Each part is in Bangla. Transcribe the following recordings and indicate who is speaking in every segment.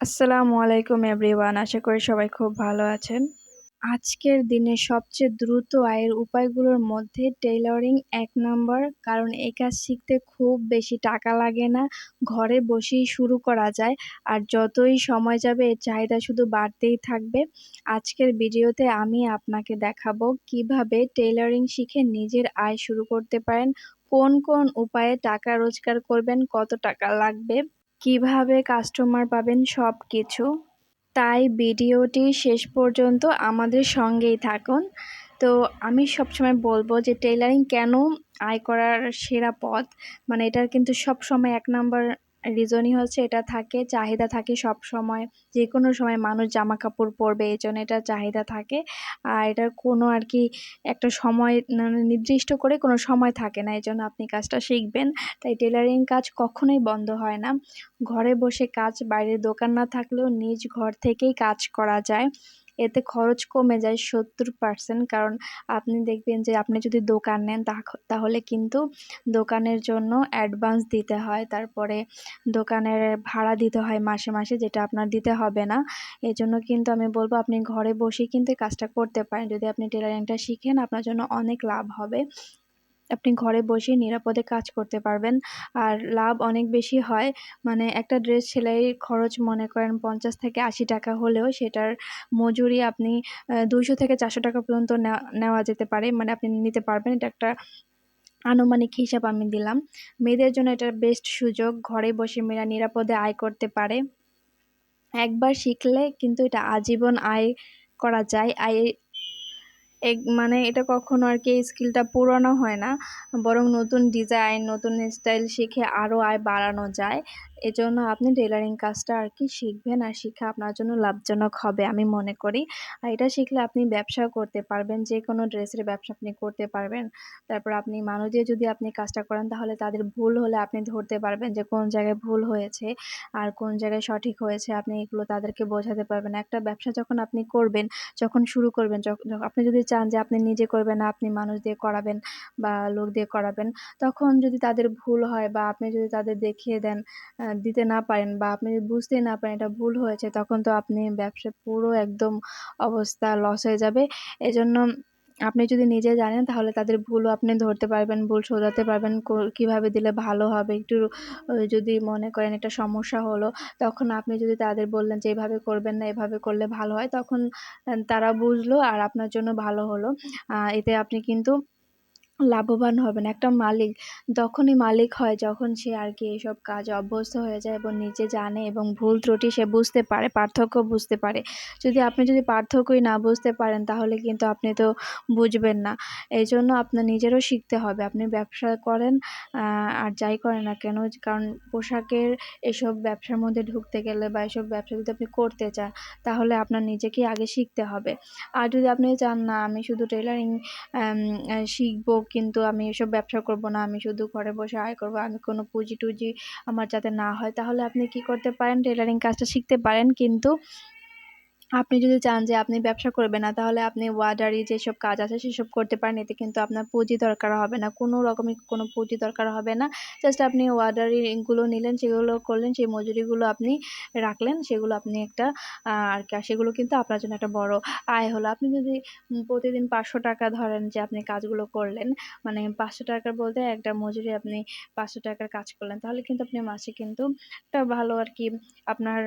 Speaker 1: আসসালামু আলাইকুম এভরিওয়ান, আশা করি সবাই খুব ভালো আছেন। আজকের দিনে সবচেয়ে দ্রুত আয়ের উপায়গুলোর মধ্যে টেইলরিং এক নম্বর, কারণ এই কাজ শিখতে খুব বেশি টাকা লাগে না, ঘরে বসেই শুরু করা যায়, আর যতই সময় যাবে এর চাহিদা শুধু বাড়তেই থাকবে। আজকের ভিডিওতে আমি আপনাকে দেখাবো কীভাবে টেইলরিং শিখে নিজের আয় শুরু করতে পারেন, কোন কোন উপায়ে টাকা রোজগার করবেন, কত টাকা লাগবে কীভাবে কাস্টমার পাবেন সব কিছু তাই ভিডিওটি শেষ পর্যন্ত আমাদের সঙ্গেই থাকুন। তো আমি সবসময় বলব যে টেলারিং কেন আয় করার সেরা পথ মানে এটার কিন্তু সব সময় এক নাম্বার রিজনই হচ্ছে এটা থাকে, চাহিদা থাকে সব সময়। যে কোনো সময় মানুষ জামা কাপড় পরবে এই জন্য এটার চাহিদা থাকে। আর এটার কোনো আর কি একটা সময় নির্দিষ্ট করে কোনো সময় থাকে না এই জন্য আপনি কাজটা শিখবেন। তাই টেলারিং কাজ কখনোই বন্ধ হয় না। ঘরে বসে কাজ বাইরের দোকান না থাকলেও নিজ ঘর থেকেই কাজ করা যায়। এতে খরচ কমে যায় সত্তর পার্সেন্ট কারণ আপনি দেখবেন যে আপনি যদি দোকান নেন তাহলে কিন্তু দোকানের জন্য অ্যাডভান্স দিতে হয়। তারপরে দোকানের ভাড়া দিতে হয় মাসে মাসে যেটা আপনার দিতে হবে না। এই জন্য কিন্তু আমি বলব আপনি ঘরে বসেই কিন্তু কাজটা করতে পারেন। যদি আপনি টেলারিংটা শিখেন আপনার জন্য অনেক লাভ হবে। আপনি ঘরে বসেই নিরাপদে কাজ করতে পারবেন। আর লাভ অনেক বেশি হয়। মানে একটা ড্রেস সেলাই খরচ মনে করেন পঞ্চাশ থেকে আশি টাকা হলেও সেটার মজুরি আপনি দুইশো থেকে চারশো টাকা পর্যন্ত নেওয়া যেতে পারে। মানে আপনি নিতে পারবেন। এটা একটা আনুমানিক হিসাব আমি দিলাম। মেয়েদের জন্য এটা বেস্ট সুযোগ। ঘরে বসে মেয়েরা নিরাপদে আয় করতে পারে। একবার শিখলে কিন্তু এটা আজীবন আয় করা যায়। আয় মানে এটা কখনো আর কি স্কিলটা পুরনো হয় না। বরং নতুন ডিজাইন, নতুন স্টাইল শিখে আরও আয় বাড়ানো যায়। এজন্য আপনি টেলারিং কাজটা আর কি শিখবেন আর শিখে আপনার জন্য লাভজনক হবে আমি মনে করি। আর এটা শিখলে আপনি ব্যবসা করতে পারবেন যে কোনো ড্রেসের ব্যবসা আপনি করতে পারবেন। তারপর আপনি মানুষ দিয়ে যদি আপনি কাজটা করেন তাহলে তাদের ভুল হলে আপনি ধরতে পারবেন যে কোন জায়গায় ভুল হয়েছে আর কোন জায়গায় সঠিক হয়েছে, আপনি এগুলো তাদেরকে বোঝাতে পারবেন। একটা ব্যবসা যখন আপনি করবেন, যখন শুরু করবেন আপনি যদি চান যে আপনি নিজে করবেন না, আপনি মানুষ দিয়ে করাবেন বা লোক দিয়ে করাবেন, তখন যদি তাদের ভুল হয় বা আপনি যদি তাদের দেখিয়ে দেন দিতে না পারেন বা আপনি বুঝতে না পারেন এটা ভুল হয়েছে, তখন তো আপনি ব্যবসা পুরো একদম অবস্থা লস হয়ে যাবে। এজন্য আপনি যদি নিজে জানেন তাহলে তাদের ভুলও আপনি ধরতে পারবেন, ভুল শোধাতে পারবেন কীভাবে দিলে ভালো হবে, একটু যদি মনে করেন একটা সমস্যা হলো, তখন আপনি যদি তাদের বললেন যে এভাবে করবেন না, এভাবে করলে ভালো হয়, তখন তারা বুঝলো আর আপনার জন্য ভালো হলো। এতে আপনি কিন্তু লাভবান হবেন একটা মালিক, তখনই মালিক হয় যখন সে আর কি এসব কাজ অভ্যস্ত হয়ে যায় এবং নিজে জানে এবং ভুল ত্রুটি সে বুঝতে পারে, পার্থক্য বুঝতে পারে। যদি আপনি যদি পার্থক্যই না বুঝতে পারেন, তাহলে কিন্তু আপনি তো বুঝবেন না। এই জন্য আপনার নিজেরও শিখতে হবে। আপনি ব্যবসা করেন আর যাই করেন না কেন, কারণ পোশাকের এসব ব্যবসার মধ্যে ঢুকতে গেলে বা এসব ব্যবসা যদি আপনি করতে চান, তাহলে আপনার নিজেকেই আগে শিখতে হবে। আর যদি আপনি চান, না, আমি শুধু টেলারিং শিখব কিন্তু আমি এসব ব্যবসা করব না, আমি শুধু ঘরে বসে আয় করব, আমি কোনো পুঁজি টুজি আমার যাতে না হয়। তাহলে আপনি কি করতে পারেন? টেলারিং কাজটা শিখতে পারেন কিন্তু আপনি যদি চান যে আপনি ব্যবসা করবেন না, তাহলে আপনি ওয়ার্ডারি যেসব কাজ আছে সেসব করতে পারেন। এতে কিন্তু আপনার পুঁজি দরকার হবে না। কোনো রকমের কোনো পুঁজি দরকার হবে না। জাস্ট আপনি ওয়ার্ডারিগুলো নিলেন, সেগুলো করলেন, সেই মজুরিগুলো আপনি রাখলেন, সেগুলো আপনি একটা আর কি সেগুলো কিন্তু আপনার জন্য একটা বড় আয় হলো। আপনি যদি প্রতিদিন পাঁচশো টাকা ধরেন যে আপনি কাজগুলো করলেন মানে পাঁচশো টাকা বলতে একটা মজুরি আপনি পাঁচশো টাকার কাজ করলেন, তাহলে কিন্তু আপনি মাসে কিন্তু একটা ভালো আর কি আপনার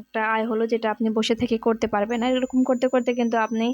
Speaker 1: একটা আয় হলো যেটা আপনি বসে থেকে করতে করতে পারবেন। আর এরকম করতে করতে কিন্তু আপনি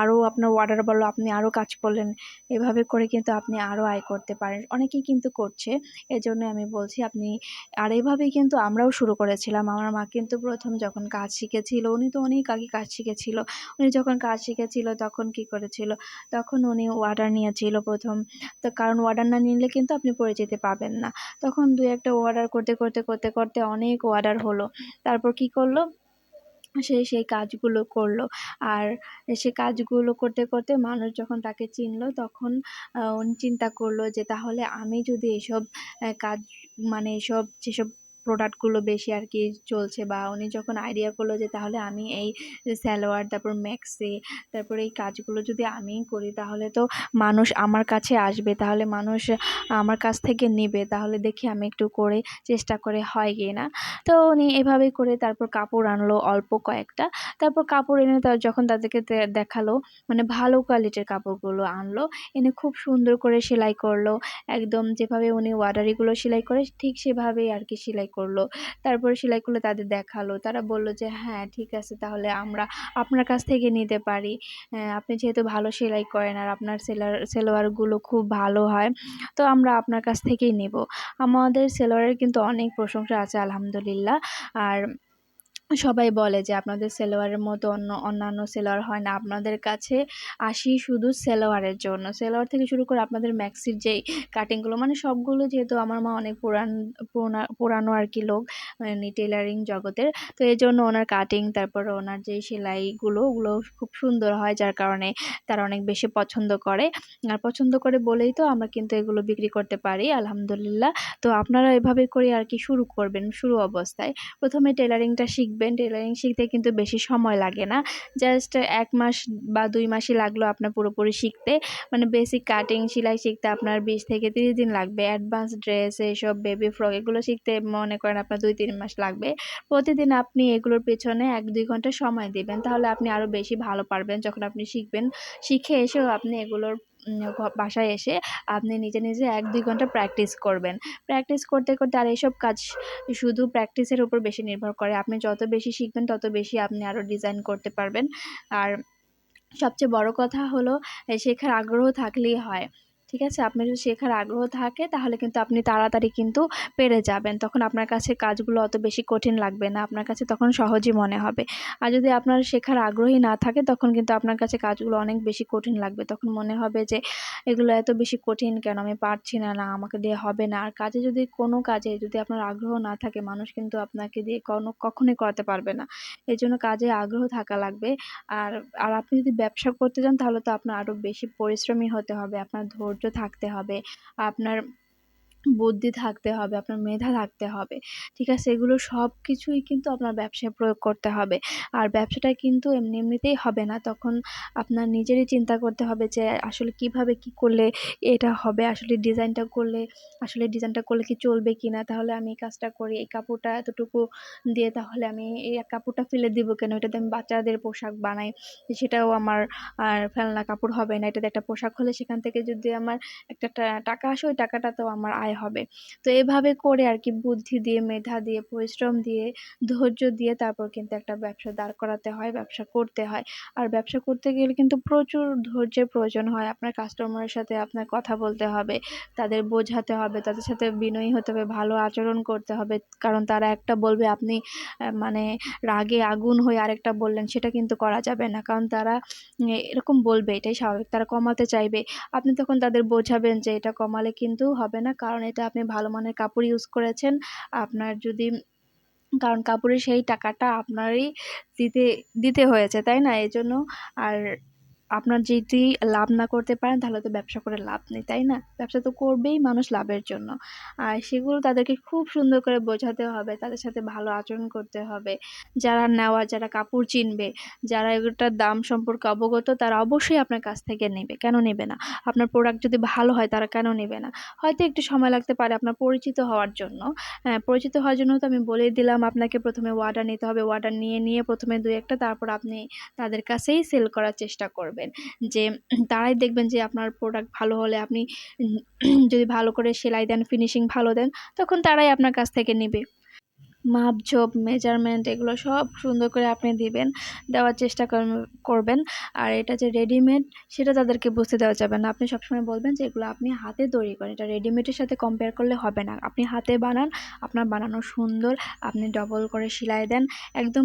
Speaker 1: আরও আপনার অর্ডার বলো আপনি আরও কাজ করলেন। এভাবে করে কিন্তু আপনি আরও আয় করতে পারেন। অনেকেই কিন্তু করছে। এজন্য আমি বলছি আপনি, আর এইভাবেই কিন্তু আমরাও শুরু করেছিলাম। আমার মা কিন্তু প্রথম যখন কাজ শিখেছিল, উনি তো অনেক আগে কাজ শিখেছিল। উনি যখন কাজ শিখেছিল তখন কি করেছিল? তখন উনি অর্ডার নিয়েছিল প্রথম। তো কারণ ওয়ার্ডার না নিলে কিন্তু আপনি পরিচিতি পাবেন না। তখন দু একটা অর্ডার করতে করতে করতে করতে অনেক অর্ডার হলো। তারপর কি করল? সে, সেই কাজগুলো করল। আর সে কাজগুলো করতে করতে মানুষ যখন তাকে চিনলো তখন চিন্তা করল যে তাহলে আমি যদি এসব কাজ মানে এসব, যেসব প্রোডাক্টগুলো বেশি আর কি চলছে বা উনি যখন আইডিয়া করল যে তাহলে আমি এই সালোয়ার তারপর ম্যাক্সি তারপরে এই কাজগুলো যদি আমিই করি তাহলে তো মানুষ আমার কাছে আসবে, তাহলে মানুষ আমার কাছ থেকে নেবে, তাহলে দেখি আমি একটু করে চেষ্টা করে হয় কি না। তো উনি এভাবেই করে তারপর কাপড় আনলো অল্প কয়েকটা, তারপর কাপড় এনে তার যখন তাদেরকে দেখাল মানে ভালো কোয়ালিটির কাপড়গুলো আনলো, এনে খুব সুন্দর করে সেলাই করল, একদম যেভাবে উনি ওয়ার্ডারিগুলো সেলাই করে ঠিক সেভাবেই আর কি সেলাই করল। তারপর সেলাই করলে তাদের দেখাল। তারা বলল যে হ্যাঁ ঠিক আছে, তাহলে আমরা আপনার কাছ থেকে নিতে পারি। আপনি যেহেতু ভালো সেলাই করেন আর আপনার সেলার, সেলোয়ারগুলো খুব ভালো হয়, তো আমরা আপনার কাছ থেকেই নেব। আমাদের সেলোয়ারের কিন্তু অনেক প্রশংসা আছে, আলহামদুলিল্লাহ। আর সবাই বলে যে আপনাদের সেলোয়ারের মতো অন্য, অন্যান্য সেলোয়ার হয় না। আপনাদের কাছে আসি শুধু সেলোয়ারের জন্য। সেলোয়ার থেকে শুরু করে আপনাদের ম্যাক্সির যেই কাটিংগুলো মানে সবগুলো যেহেতু আমার মা অনেক পুরান, পুরানো আর কি লোক মানে টেলারিং জগতের। তো এই জন্য ওনার কাটিং, তারপর ওনার যে সেলাইগুলো, ওগুলো খুব সুন্দর হয়, যার কারণে তারা অনেক বেশি পছন্দ করে। আর পছন্দ করে বলেই তো আমরা কিন্তু এগুলো বিক্রি করতে পারি, আলহামদুলিল্লাহ। তো আপনারা এভাবে করে আর কি শুরু করবেন, শুরু অবস্থায়। প্রথমে টেলারিংটা শিখ শিখবেন টেলারিং শিখতে কিন্তু বেশি সময় লাগে না। জাস্ট এক মাস বা দুই মাসই লাগল আপনার পুরোপুরি শিখতে। মানে বেসিক কাটিং সেলাই শিখতে আপনার বিশ থেকে তিরিশ দিন লাগবে। অ্যাডভান্স ড্রেস এইসব বেবি ফ্রক এগুলো শিখতে মনে করেন আপনার দুই তিন মাস লাগবে। প্রতিদিন আপনি এগুলোর পেছনে এক দুই ঘণ্টা সময় দেবেন। তাহলে আপনি আরও বেশি ভালো পারবেন যখন আপনি শিখবেন। শিখে এসেও আপনি এগুলোর বাসায় এসে আপনি নিজে নিজে এক দুই ঘণ্টা প্র্যাকটিস করবেন। প্র্যাকটিস করতে করতে আর এইসব কাজ শুধু প্র্যাকটিসের উপর বেশি নির্ভর করে। আপনি যত বেশি শিখবেন, তত বেশি আপনি আরও ডিজাইন করতে পারবেন। আর সবচেয়ে বড় কথা হলো শেখার আগ্রহ থাকলেই হয়। ঠিক আছে? আপনার যদি শেখার আগ্রহ থাকে, তাহলে কিন্তু আপনি তাড়াতাড়ি কিন্তু পেরে যাবেন। তখন আপনার কাছে কাজগুলো অত বেশি কঠিন লাগবে না। আপনার কাছে তখন সহজই মনে হবে। আর যদি আপনার শেখার আগ্রহী না থাকে, তখন কিন্তু আপনার কাছে কাজগুলো অনেক বেশি কঠিন লাগবে। তখন মনে হবে যে, এগুলো এত বেশি কঠিন কেন? আমি পারছি না না, আমাকে দিয়ে হবে না। আর কাজে যদি কোনো কাজে যদি আপনার আগ্রহ না থাকে, মানুষ কিন্তু আপনাকে দিয়ে কোনো, কখনোই করাতে পারবে না। এই জন্য কাজে আগ্রহ থাকা লাগবে। আর আর আপনি যদি ব্যবসা করতে যান, তাহলে তো আপনার আরও বেশি পরিশ্রমী হতে হবে। আপনার ধৈর্য থাকতে হবে। আপনার বুদ্ধি থাকতে হবে, আপনার মেধা থাকতে হবে, ঠিক আছে? এগুলো সব কিছুই কিন্তু আপনার ব্যবসায় প্রয়োগ করতে হবে। আর ব্যবসাটা কিন্তু এমনি এমনিতেই হবে না। তখন আপনার নিজেরই চিন্তা করতে হবে যে, আসলে কীভাবে কি করলে এটা হবে? আসলে ডিজাইনটা করলে, আসলে ডিজাইনটা করলে কি চলবে কি না তাহলে আমি এই কাজটা করি, এই কাপড়টা এতটুকু দিয়ে তাহলে আমি এই কাপড়টা ফেলে দিব কেন? এটাতে আমি বাচ্চাদের পোশাক বানাই, সেটাও আমার আর ফেলনা কাপড় হবে না। এটাতে একটা পোশাক হলে সেখান থেকে যদি আমার একটা টাকা আসে, ওই টাকাটা তো আমার আয় হবে। তো এভাবে করে আর কি বুদ্ধি দিয়ে, মেধা দিয়ে, পরিশ্রম দিয়ে, ধৈর্য দিয়ে তারপর কিন্তু একটা ব্যবসা দাঁড় করাতে হয়, ব্যবসা করতে হয়। আর ব্যবসা করতে গেলে কিন্তু প্রচুর ধৈর্যের প্রয়োজন হয়। আপনার কাস্টমারের সাথে আপনার কথা বলতে হবে, তাদের বোঝাতে হবে, তাদের সাথে বিনয়ী হতে হবে, ভালো আচরণ করতে হবে। কারণ তারা একটা বলবে, আপনি মানে রাগে আগুন হয়ে আরেকটা বললেন, সেটা কিন্তু করা যাবে না। কারণ তারা এরকম বলবে, এটাই স্বাভাবিক। তারা কমাতে চাইবে। আপনি তখন তাদের বোঝাবেন যে, এটা কমালে কিন্তু হবে না। কারণ এটা আপনি ভালো মানের কাপড় ইউজ করেছেন। আপনার যদি, কারণ কাপড়ের সেই টাকাটা আপনারই দিতে দিতে হয়েছে, তাই না? এই জন্য আর আপনার যদি লাভ না করতে পারেন, তাহলে তো ব্যবসা করে লাভ নেই, তাই না? ব্যবসা তো করবেই মানুষ লাভের জন্য। আর সেগুলো তাদেরকে খুব সুন্দর করে বোঝাতে হবে, তাদের সাথে ভালো আচরণ করতে হবে। যারা নেওয়া, যারা কাপড় চিনবে, যারা এগুলোটার দাম সম্পর্কে অবগত, তারা অবশ্যই আপনার কাছ থেকে নেবে। কেন নেবে না? আপনার প্রোডাক্ট যদি ভালো হয়, তারা কেন নেবে না? হয়তো একটু সময় লাগতে পারে আপনার পরিচিত হওয়ার জন্য। হ্যাঁ পরিচিত হওয়ার জন্য তো আমি বলেই দিলাম, আপনাকে প্রথমে ওয়ার্ডার নিতে হবে। ওয়ার্ডার নিয়ে নিয়ে প্রথমে দু একটা, তারপর আপনি তাদের কাছেই সেল করার চেষ্টা করবেন। করবেন। যে তারাই দেখবেন যে আপনার প্রোডাক্ট ভালো হলে আপনি যদি ভালো করে সেলাই দেন ফিনিশিং ভালো দেন, তখন তারাই আপনার কাছ থেকে নেবে। মাপঝোপ মেজারমেন্ট এগুলো সব সুন্দর করে আপনি দিবেন, দেওয়ার চেষ্টা করবেন। আর এটা যে রেডিমেড সেটা তাদেরকে বুঝতে দেওয়া যাবে না। আপনি সবসময় বলবেন যে এগুলো আপনি হাতে তৈরি করেন। এটা রেডিমেডের সাথে কম্পেয়ার করলে হবে না। আপনি হাতে বানান, আপনার বানানো সুন্দর, আপনি ডবল করে সেলাই দেন। একদম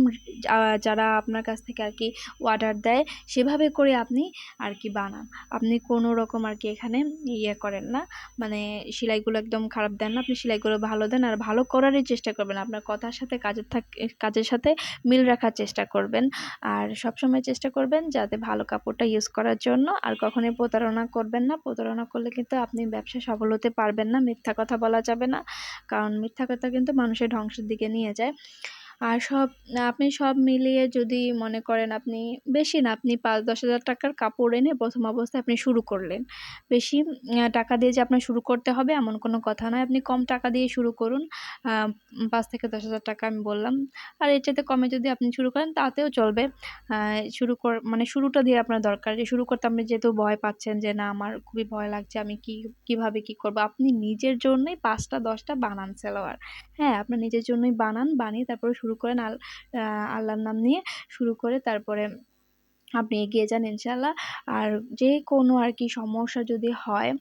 Speaker 1: যারা আপনার কাছ থেকে আর কি অর্ডার দেয়, সেভাবে করে আপনি আর কি বানান। আপনি কোনো রকম আর কি এখানে ইয়ে করেন না। মানে সেলাইগুলো একদম খারাপ দেন না। আপনি সেলাইগুলো ভালো দেন আর ভালো করারই চেষ্টা করবেন। আপনার কথার সাথে, কাজের থাক কাজের সাথে মিল রাখার চেষ্টা করবেন। আর সবসময় চেষ্টা করবেন যাতে ভালো কাপড়টা ইউজ করার জন্য। আর কখনোই প্রতারণা করবেন না। প্রতারণা করলে কিন্তু আপনি ব্যবসা সফল হতে পারবেন না। মিথ্যা কথা বলা যাবে না। কারণ মিথ্যা কথা কিন্তু মানুষের ধ্বংসের দিকে নিয়ে যায়। আর সব, আপনি সব মিলিয়ে যদি মনে করেন আপনি, বেশি না, আপনি পাঁচ দশ হাজার টাকার কাপড় এনে প্রথম অবস্থায় আপনি শুরু করলেন। বেশি টাকা দিয়ে যে আপনার শুরু করতে হবে এমন কোনো কথা নয়। আপনি কম টাকা দিয়ে শুরু করুন। পাঁচ থেকে দশ হাজার টাকা আমি বললাম। আর এর চাইতে কমে যদি আপনি শুরু করেন, তাতেও চলবে। শুরু কর মানে শুরুটা দিয়ে আপনার দরকার যে শুরু করতে আপনি যেহেতু ভয় পাচ্ছেন যে না, আমার খুবই ভয় লাগছে, আমি কি, কীভাবে কি করব? আপনি নিজের জন্যই পাঁচটা দশটা বানান সেলোয়ার। হ্যাঁ আপনার নিজের জন্যই বানান, বানিয়ে তারপরে শুরু করেন আল আল্লাহর নাম নিয়ে শুরু করে তারপরে আপনি এগিয়ে যান ইনশাল্লাহ। আর যে কোনো আর কি সমস্যা যদি হয়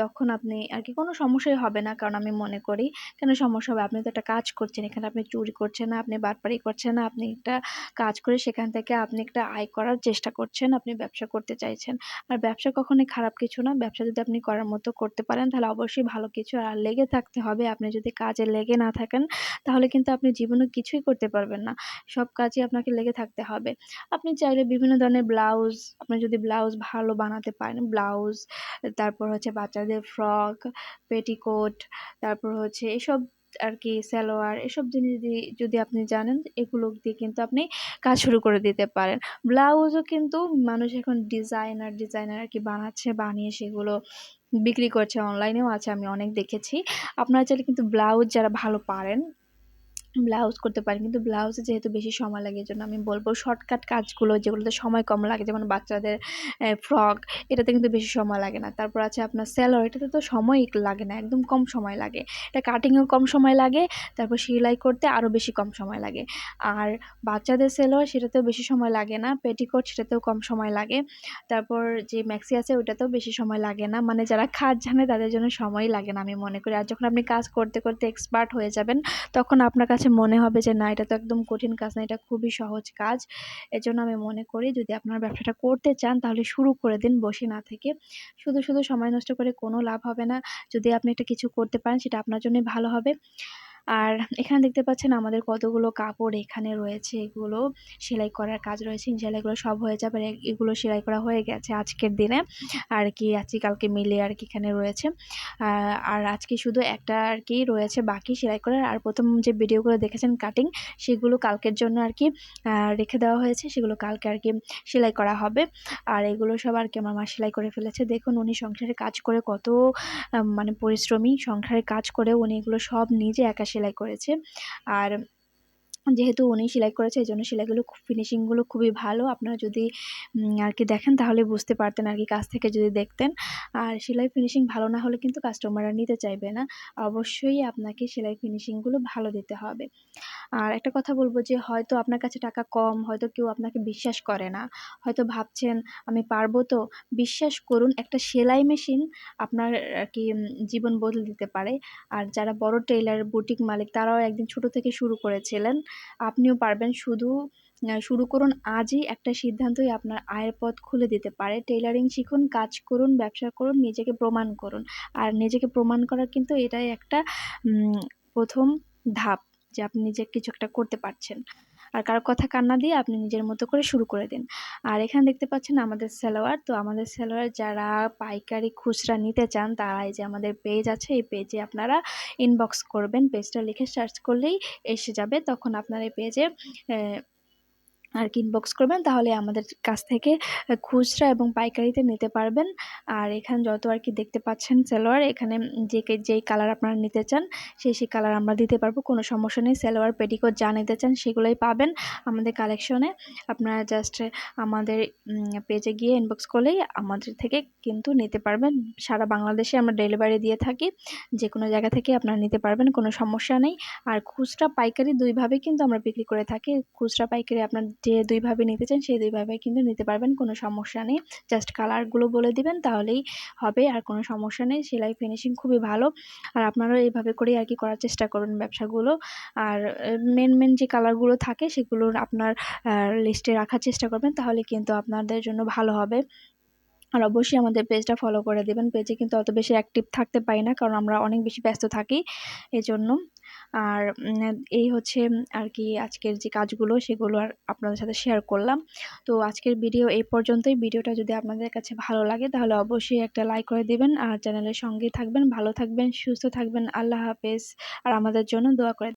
Speaker 1: তখন আপনি আর কি কোনো সমস্যাই হবে না, কারণ আমি মনে করি কেন সমস্যা হবে? আপনি তো একটা কাজ করছেন, এখানে আপনি চুরি করছেন না, আপনি বাটপারি করছেন না, আপনি একটা কাজ করে সেখান থেকে আপনি একটা আয় করার চেষ্টা করছেন, আপনি ব্যবসা করতে চাইছেন। আর ব্যবসা কখনোই খারাপ কিছু না, ব্যবসা যদি আপনি করার মতো করতে পারেন, তাহলে অবশ্যই ভালো কিছু আর লেগে থাকতে হবে। আপনি যদি কাজে লেগে না থাকেন, তাহলে কিন্তু আপনি জীবনে কিছুই করতে পারবেন না। সব কাজই আপনাকে লেগে থাকতে হবে। আপনি চাইলে বিভিন্ন ধরনের ব্লাউজ, আপনি যদি ব্লাউজ ভালো বানাতে পারেন, ব্লাউজ, তারপর হচ্ছে বাচ্চাদের ফ্রক, পেটিকোট, তারপর হচ্ছে এসব আর কি সালোয়ার, এসব জিনিস যদি আপনি জানেন, এগুলো দিয়ে কিন্তু আপনি কাজ শুরু করে দিতে পারেন। ব্লাউজও কিন্তু মানুষ এখন ডিজাইনার ডিজাইনার আর কি বানাচ্ছে, বানিয়ে সেগুলো বিক্রি করছে, অনলাইনেও আছে, আমি অনেক দেখেছি। আপনারা চাইলে কিন্তু ব্লাউজ যারা ভালো পারেন ব্লাউজ করতে পারি। কিন্তু ব্লাউজে যেহেতু বেশি সময় লাগে, এই জন্য আমি বলব শর্টকাট কাজগুলো, যেগুলোতে সময় কম লাগে, যেমন বাচ্চাদের ফ্রক এটাতে কিন্তু বেশি সময় লাগে না। তারপর আছে আপনার স্যালোয়ার এটাতে তো সময় লাগে না, একদম কম সময় লাগে। এটা কাটিংয়েও কম সময় লাগে, তারপর সেলাই করতে আরও বেশি কম সময় লাগে। আর বাচ্চাদের সেলোয়ার সেটাতেও বেশি সময় লাগে না পেটিকোট সেটাতেও কম সময় লাগে। তারপর যে ম্যাক্সি আছে, ওইটাতেও বেশি সময় লাগে না। মানে যারা কাজ জানে, তাদের জন্য সময় লাগে না, আমি মনে করি। আর যখন আপনি কাজ করতে করতে এক্সপার্ট হয়ে যাবেন, তখন আপনার কাছে কাছে মনে হবে যে, না, এটা তো একদম কঠিন কাজ না, এটা খুবই সহজ কাজ। এজন্য আমি মনে করি যদি আপনার ব্যবসাটা করতে চান, তাহলে শুরু করে দিন বসে না থেকে। শুধু শুধু সময় নষ্ট করে কোনো লাভ হবে না। যদি আপনি একটা কিছু করতে পারেন, সেটা আপনার জন্যই ভালো হবে। আর এখানে দেখতে পাচ্ছেন আমাদের কতগুলো কাপড় এখানে রয়েছে, এগুলো সেলাই করার কাজ রয়েছে এগুলো সব হয়ে যাবে এগুলো সেলাই করা হয়ে গেছে আজকের দিনে। আর কি, আজকে কালকে মিলে আর কি এখানে রয়েছে। আর আজকে শুধু একটা আর কি রয়েছে, বাকি সেলাই করার। আর প্রথম যে ভিডিওগুলো দেখেছেন কাটিং সেগুলো কালকের জন্য আর কি রেখে দেওয়া হয়েছে। সেগুলো কালকে আর কি সেলাই করা হবে। আর এগুলো সব আর কি আমার মা সেলাই করে ফেলেছে। দেখুন উনি সংসারে কাজ করে কত মানে পরিশ্রমী, সংসারে কাজ করে উনি এগুলো সব নিজে একা সেলাই করেছে। আর যেহেতু উনি সেলাই করেছে, এই জন্য সেলাইগুলো ফিনিশিংগুলো খুবই ভালো। আপনারা যদি আর কি দেখেন তাহলে বুঝতে পারতেন আর কি কাছ থেকে যদি দেখতেন। আর সেলাই ফিনিশিং ভালো না হলে কিন্তু কাস্টমাররা নিতে চাইবে না। অবশ্যই আপনাকে সেলাই ফিনিশিংগুলো ভালো দিতে হবে। আর একটা কথা বলব যে, হয়তো আপনার কাছে টাকা কম, হয়তো কেউ আপনাকে বিশ্বাস করে না। হয়তো ভাবছেন, আমি পারব তো? বিশ্বাস করুন, একটা সেলাই মেশিন আপনার আর কি জীবন বদলে দিতে পারে। আর যারা বড় টেইলার, বুটিক মালিক, তারাও একদিন ছোট থেকে শুরু করেছিলেন। আপনিও পারবেন শুধু শুরু করুন আজই একটা সিদ্ধান্তই আপনার আয়ের পথ খুলে দিতে পারে। টেইলারিং শিখুন, কাজ করুন, ব্যবসা করুন, নিজেকে প্রমাণ করুন। আর নিজেকে প্রমাণ করার কিন্তু এটাই একটা প্রথম ধাপ যে আপনি নিজে কিছু একটা করতে পারছেন। আর কারও কথা কান্না দিয়ে আপনি নিজের মতো করে শুরু করে দিন। আর এখানে দেখতে পাচ্ছেন আমাদের সেলোয়ার। তো আমাদের সেলোয়ার যারা পাইকারি খুচরা নিতে চান তারা যে আমাদের পেজ আছে, এই পেজে আপনারা ইনবক্স করবেন। পেজটা লিখে সার্চ করলেই এসে যাবে। তখন আপনার এই পেজে আর কি ইনবক্স করবেন, তাহলে আমাদের কাছ থেকে খুচরা এবং পাইকারিতে নিতে পারবেন। আর এখানে যত আর কি দেখতে পাচ্ছেন সেলোয়ার, এখানে যে যেই কালার আপনারা নিতে চান সেই সেই কালার আমরা দিতে পারব, কোনো সমস্যা নেই। সেলোয়ার পেটিকোট যা নিতে চান, সেগুলোই পাবেন আমাদের কালেকশনে আপনারা জাস্ট আমাদের পেজে গিয়ে ইনবক্স করলেই আমাদের থেকে কিন্তু নিতে পারবেন। সারা বাংলাদেশে আমরা ডেলিভারি দিয়ে থাকি যে কোনো জায়গা থেকে আপনারা নিতে পারবেন, কোনো সমস্যা নেই। আর খুচরা, পাইকারি দুইভাবে কিন্তু আমরা বিক্রি করে থাকি। খুচরা, পাইকারি আপনার যে দুইভাবে নিতে চান, সেই দুইভাবে কিন্তু নিতে পারবেন। কোনো সমস্যা নেই। জাস্ট কালারগুলো বলে দিবেন, তাহলেই হবে। আর কোনো সমস্যা নেই। সেলাই ফিনিশিং খুবই ভালো। আর আপনারাও এইভাবে করেই আর কি করার চেষ্টা করুন ব্যবসাগুলো। আর মেন মেন যে কালারগুলো থাকে, সেগুলো আপনার লিস্টে রাখার চেষ্টা করবেন, তাহলে কিন্তু আপনাদের জন্য ভালো হবে। আর অবশ্যই আমাদের পেজটা ফলো করে দেবেন। পেজে কিন্তু অত বেশি অ্যাক্টিভ থাকতে পারি না, কারণ আমরা অনেক বেশি ব্যস্ত থাকি। এজন্য আর এই হচ্ছে আর কি আজকের যে কাজগুলো সেগুলো আর আপনাদের সাথে শেয়ার করলাম। তো আজকের ভিডিও এই পর্যন্তই। ভিডিওটা যদি আপনাদের কাছে ভালো লাগে তাহলে অবশ্যই একটা লাইক করে দেবেন আর চ্যানেলের সঙ্গে থাকবেন, ভালো থাকবেন, সুস্থ থাকবেন। আল্লাহ হাফেজ। আর আমাদের জন্য দোয়া করে